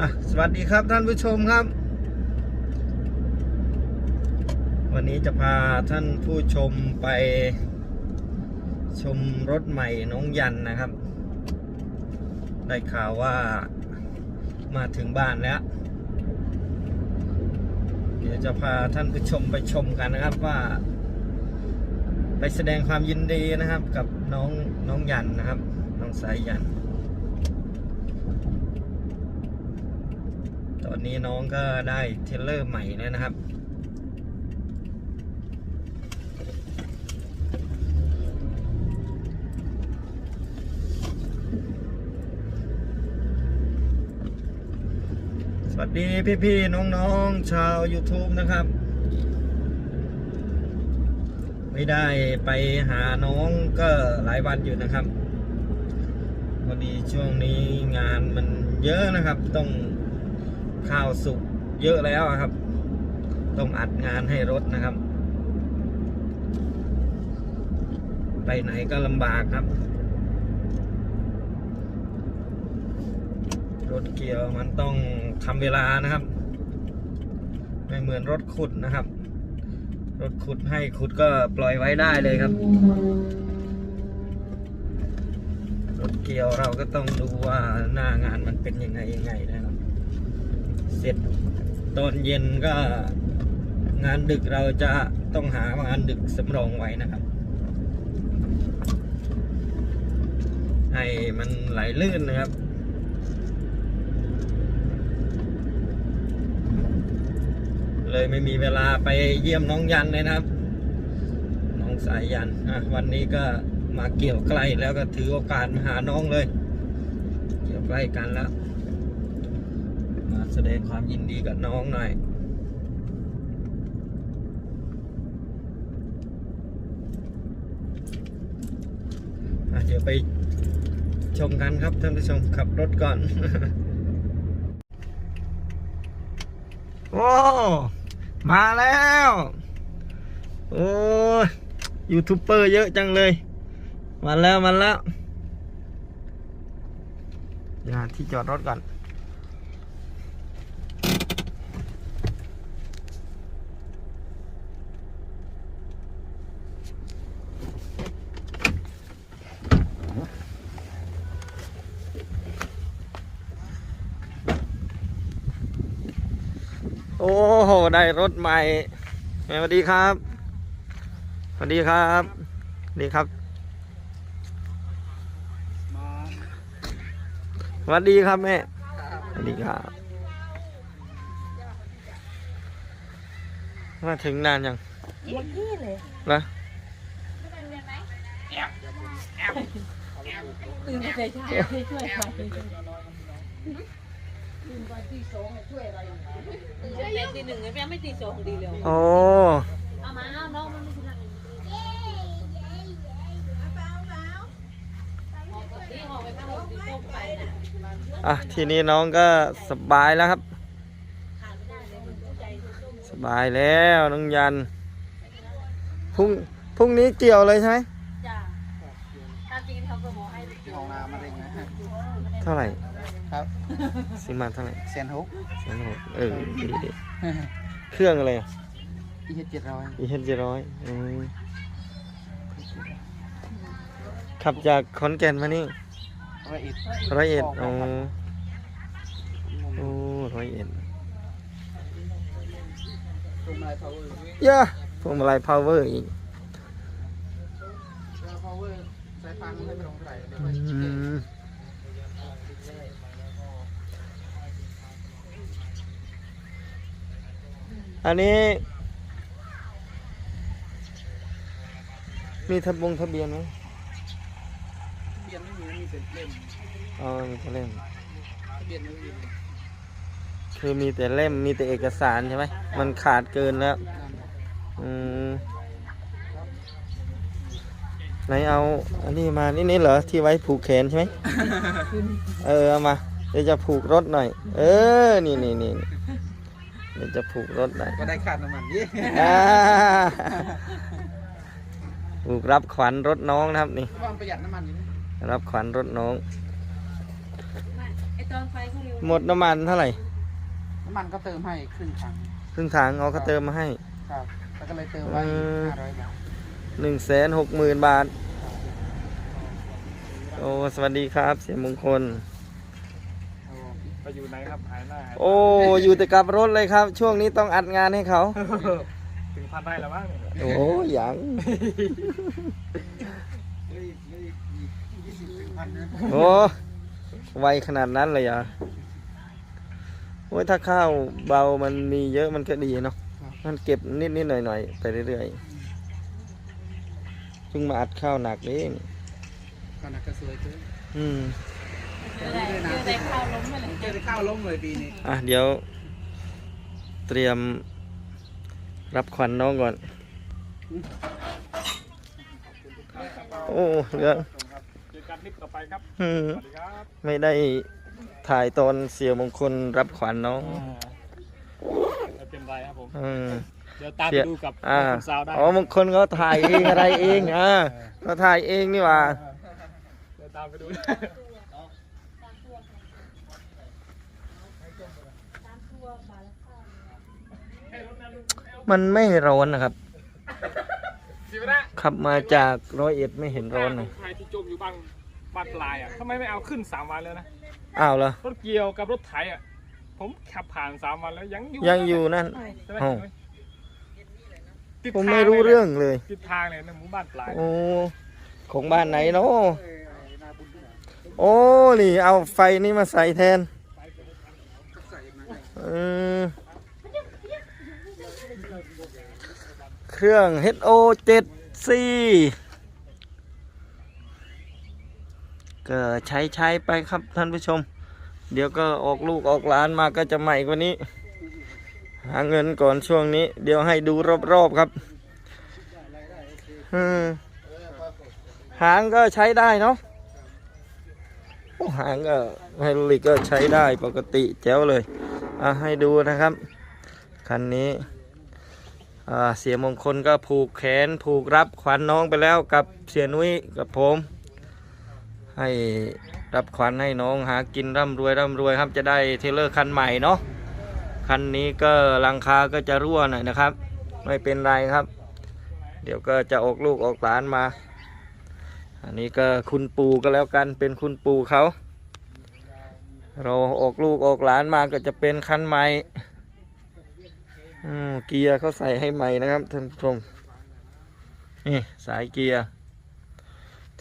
อะสวัสดีครับท่านผู้ชมครับ วันนี้จะพาท่านผู้ชมไป ชมรถใหม่น้องยันนะครับ ได้ข่าวว่ามาถึงบ้านแล้ว เดี๋ยวจะพาท่านผู้ชมไปชมกันนะครับว่า ไปแสดงความยินดีนะครับกับน้องน้องยันนะครับ น้องสายยัน ตอนนี้น้องก็ได้เทเลอร์ใหม่แล้วนะครับ สวัสดีพี่ๆน้องๆ ชาว YouTube นะครับ ไม่ได้ไปหาน้องก็หลายวันอยู่นะครับพอดีช่วงนี้งานมันเยอะนะครับต้อง ข้าวสุกเยอะแล้วครับ ต้องอัดงานให้รถนะครับ ไปไหนก็ลำบากครับ รถเกี่ยวมันต้องทำเวลานะครับ ไม่เหมือนรถขุดนะครับ รถขุดให้ขุดก็ปล่อยไว้ได้เลยครับรถเกี่ยวเราก็ต้องดูว่าหน้างานมันเป็นยังไงยังไงนะครับ เสร็จตอนเย็นก็งานดึกเราจะต้องหางานดึกสำรองไว้นะครับ ให้มันไหลลื่นนะครับเลยไม่มีเวลาไปเยี่ยมน้องยันเลยนะครับ น้องสายยันอะวันนี้ก็มาเกี่ยวใกล้แล้วก็ถือโอกาสมาหาน้องเลย เกี่ยวใกล้กันแล้ว มาแสดงความยินดีกับน้องหน่อย เดี๋ยวไปชมกันครับท่านผู้ชมขับรถก่อน โอ้ มาแล้ว โอ้ยยูทูบเบอร์เยอะจังเลย มาแล้ว มาแล้วเดี๋ยวหาที่จอดรถก่อน อ้โหได้รถใหม่แม่สวัสดีครับสวัสดีครับสวัสดีครับสวัสดีครับแม่สวัสดีครับ มาถึงนานยังเมื่อกี้เลยนะตื่นไปใช่ ช่วยใครช่วยตีหนึ่งไงแม่ไม่ตีสองดีเลยโอ้เอามาเอาน้องมันไม่ใช่นี่ห่อไปข้างหลังต้มไปนะอะทีนี้น้องก็สบายแล้วครับ สบายแล้วน้องยันพรุ่งพรุ่งนี้เกี่ยวเลยใช่ไหมจ้าตามจริงเขาก็บอกให้เกี่ยวของนามาเร่งนะฮะเท่าไหร่ ครับซื้อมาเท่าไหร่เซนฮุกสองหกเออดีดีเครื่องอะไรอีเจ็ดร้อยอีเฮดเจ็ดร้อยอืมขับจากขอนแก่นมานี่ร้อยเอ็ดร้อยเอ็ดอ๋อโอ้ร้อยเอ็ดตรงไลน์พาวเวอร์ย่าพวงมาลัยพาวเวอร์อีกแล้วพาวเวอร์สายพานมันไม่ตรงเท่าไหร่เดี๋ยว อืไปเช็คมอันนี้ มีทะบงทะเบียนไหมทะเบียนไม่มีมีแต่เล่มอ๋อมีแต่เล่มทะเบียนไม่มีคือมีแต่เล่มมีแต่เอกสารใช่ไหมมันขาดเกินแล้วอืมไหนเอาอันนี้มานี่นี่เหรอที่ไว้ผูกแขนใช่ไหมเออเอามาเดี๋ยวจะผูกรถหน่อย เออ นี่นี่นี่นี่ เดี๋ยวจะผูกรถหน่อยก็ได้ค่าน้ำมันเยี่อ่าผูกรับขวัญรถน้องนะครับนี่วางประหยัดน้ำมันอยู่นะรับขวัญรถน้อง ไอ้ตอนไฟเขาเร็วหมดน้ำมันเท่าไหร่น้ำมันก็เติมให้ครึ่งถังครึ่งถังเอาเขาเติมมาให้ ครับแล้วก็เลยเติมไว้เออ ห้าร้อยบาทหนึ่งแสนหกหมื่นบาท โอ้ สวัสดีครับ เสียมงคลโอ้ ไปอยู่ไหนครับหายหน้าหายโอ้ อยู่แต่กับรถเลยครับ ช่วงนี้ต้องอัดงานให้เขา ถึงพันได้แล้วมั้งเนี่ยโอ้ยังเฮ้ยเฮ้ยยี่สิบถึงพันนะโอ้ไวขนาดนั้นเลยเหรอะโอ้ยถ้าข้าวเบามันมีเยอะมันก็ดีเนาะมันเก็บนิดนิดๆหน่อยหน่อยๆไปเรื่อยๆเพิ่งมาอัดข้าวหนักเอง ก็นักก็สวยเกินอืมเจออะไร เจออะไรข้าวล้มมาเลยเจอแต่ข้าวล้มเลยปีนี้อะเดี๋ยว เตรียมรับขวัญน้องก่อน โอ้เหลืองครับเจอกันคลิปต่อไปครับอืมสวัสดีครับไม่ได้ถ่ายตอนเสียมงคลรับขวัญน้องไม่เป็นไรครับผมอืมเดี๋ยวตามเสีไปยดูกับอ่าคุณสาวได้อ๋อมงคลเขาถ่ายเองอะไรเองอ่าเขาถ่ายเองนี่หว่าเดี๋ยวตามไปดู มันไม่ร้อนนะครับ สิวะขับมาจากร้อยเอ็ดไม่เห็นร้อนเลยใครที่จมอยู่บ้านบ้านปลายอะทำไมไม่เอาขึ้นสามวันเลยนะ อ้าวเหรอรถเกี่ยวกับรถไถอะ ผมขับผ่านสามวันแล้วยังอยู่ยังอยู่นั่น ใช่ไหมอ้าว ติดผมทางไม่รู้ลยนะเรื่องเลย ติดทางเลยนะหมู่บ้านปลาย โอ้ ของบ้านไหนเนาะโอ้นี่เอาไฟนี่มาใส่แทนเออ เครื่อง HO 7 C ก็ใช้ใช้ไปครับท่านผู้ชม เดี๋ยวก็ออกลูกออกหลานมาก็จะใหม่กว่านี้ หาเงินก่อนช่วงนี้ เดี๋ยวให้ดูรอบๆครับหางก็ใช้ได้เนาะโอ้หางก็ไฮดรอลิกก็ใช้ได้ปกติแจ๋วเลยอะให้ดูนะครับ คันนี้ เสียมงคลก็ผูกแขนผูกรับขวัญน้องไปแล้วกับเสียนุ้ยกับผม ให้รับขวัญให้น้องหากินร่ำรวยร่ำรวยครับจะได้เทเลอร์คันใหม่เนาะคันนี้ก็ลังคาก็จะรั่วหน่อยนะครับ ไม่เป็นไรครับ เดี๋ยวก็จะออกลูกออกหลานมา อันนี้ก็คุณปู่ก็แล้วกันเป็นคุณปู่เขา เราออกลูกออกหลานมาก็จะเป็นคันใหม่ เกียร์เขาใส่ให้ใหม่นะครับท่านผู้ชมนี่สายเกียร์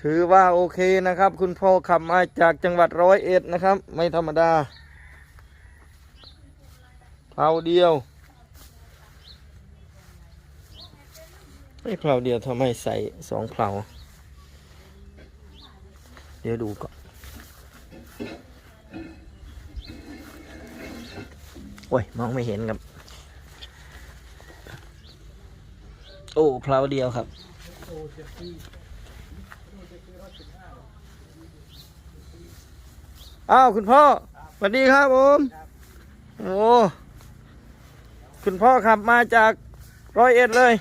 ถือว่าโอเคนะครับ คุณพ่อขับมาจากจังหวัดร้อยเอ็ดนะครับ ไม่ธรรมดาเพลาเดียวไม่เพลาเดียวทำไมใส่สองเพลาเดี๋ยวดูก่อนโอ้ย มองไม่เห็นครับ โอ้เพลาเดียวครับ อ้าวคุณพ่อสวัสดีครับผม โอ้ คุณพ่อขับมาจากร้อยเอ็ดเลย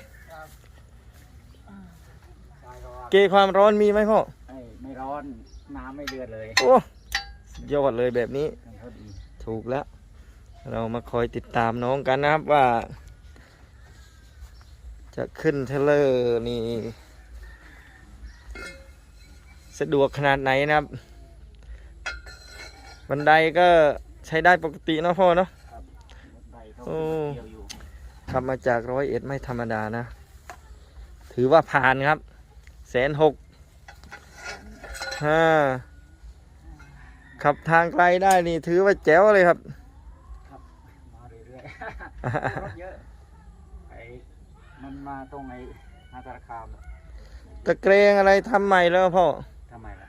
เกยความร้อนมีไหมพ่อ ไม่ไม่ร้อน น้ำไม่เดือดเลยโอ้สุดยอดเลยแบบนี้เขาดีถูกแล้ว เรามาคอยติดตามน้องกันนะครับว่า จะขึ้นเทรลเลอร์นี่ สะดวกขนาดไหนนะครับ บันไดก็ใช้ได้ปกติเนาะพ่อเนาะใบเขาโอ้เกี่ยวอยู่ขับมาจากร้อยเอ็ดไม่ธรรมดานะ ถือว่าผ่านครับแสนหกห้าขับทางไกลได้นี่ถือว่าแจ๋วเลยครับมาเรื่อยๆรถเยอะไอ้ มันมาตรงไอ้นาตาคามอะตะเกรงอะไรทำใหม่แล้วพ่อทำไมล่ะ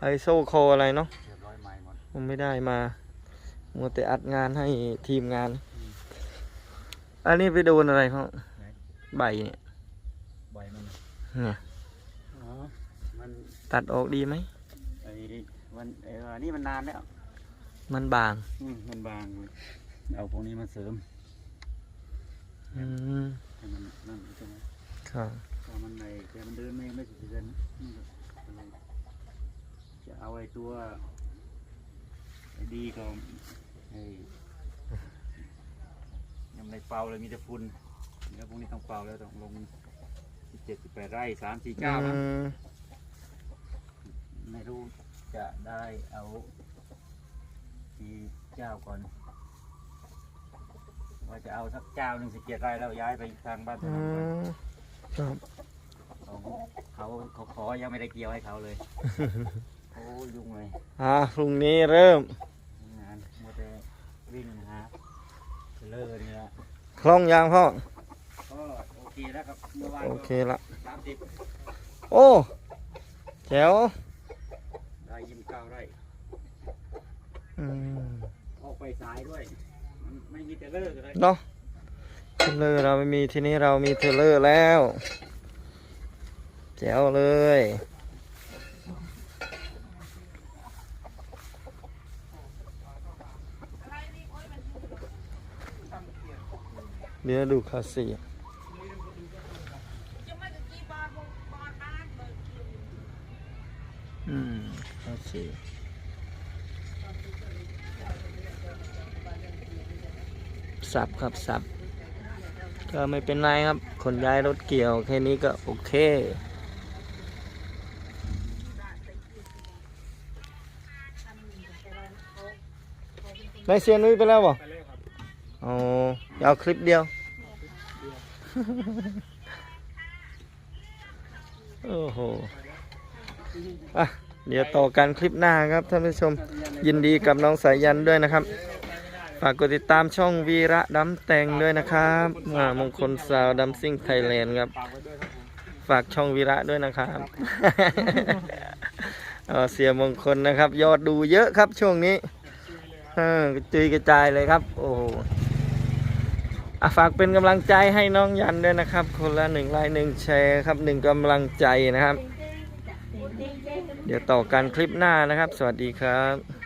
ไอโซโคอะไรเนาะเรียบร้อยใหม่หมดผมไม่ได้มามัวแต่อัดงานให้ทีมงาน อันนี้ไปโดนอะไรเขาใบเนี่ยใบมันเนี่ยอ๋อมันตัดออกดีไหม ไอ้วันไอ้ว่านี่มันนานแล้วมันบางอืมมันบางเลยเอาพวกนี้มาเสริม อืม ให้มันนั่นใช่ไหมครับถ้ามันในแต่มันเดินไม่ไม่ถึงเดือนนะนี่ก็เลยจะเอาไอ้ตัวไอ้ดีก็เฮ้ยยังไม่เป่าเลยมีแต่ฝุ่นเดี๋ยวพรุ่งนี้ต้องเป่าแล้วต้องลงสิบเจ็ดสิบแปดไร่สามสี่เจ้าอืนะมไม่รู้จะได้เอากี่เจ้าก่อน ว่าจะเอาสักเจ้าหนึ่งสิบเจ็ดไร่แล้วย้ายไปทางบ้านอืทางนู้นมครับเขาเขาเขาขอยังไม่ได้เกี่ยวให้เขาเลยโอ้ยุ่งเลยอ่าพรุ่งนี้เริ่มงานมัวแต่วิ่งหาเทรลเลอร์นี่ละคล่องยางพ่อก็โอเคแล้วครับเมื่อวานโอเคละสามสิบโอ้แจ๋วได้ยิมเก้าไร่อืมออกไปสายด้วยมัน ไม่มีเทเลอร์เลยเนาะเทเลอร์เราไม่มีที่นี้เรามีเทเลอร์แล้วแจ๋วเลยเดี๋ยวดูคาสีอืมคาสี สับครับสับก็ไม่เป็นไรครับคนย้ายรถเกี่ยวแค่นี้ก็โอเค ได้เซียนนุ้ยไปแล้วบ่ไปเลยครับอ๋อเอาคลิปเดียว โอ้โหอะเดี๋ยวต่อกันคลิปหน้าครับท่านผู้ชม ยินดีกับน้องสายยันด้วยนะครับ ฝากกดติดตามช่องวีระดำแต่งด้วยนะครับอ่ามงคลสาวดำซิ่งไทยแลนด์ครับ ฝากช่องวีระด้วยนะครับเเสียมงคลนะครับ ยอดดูเยอะครับช่วงนี้กระจุยกระจายเลยครับ โอ้โหอะฝากเป็นกำลังใจให้น้องยันด้วยนะครับ คนละหนึ่งไลค์หนึ่งแชร์ครับหนึ่งกำลังใจนะครับ เดี๋ยวต่อกันคลิปหน้านะครับ สวัสดีครับ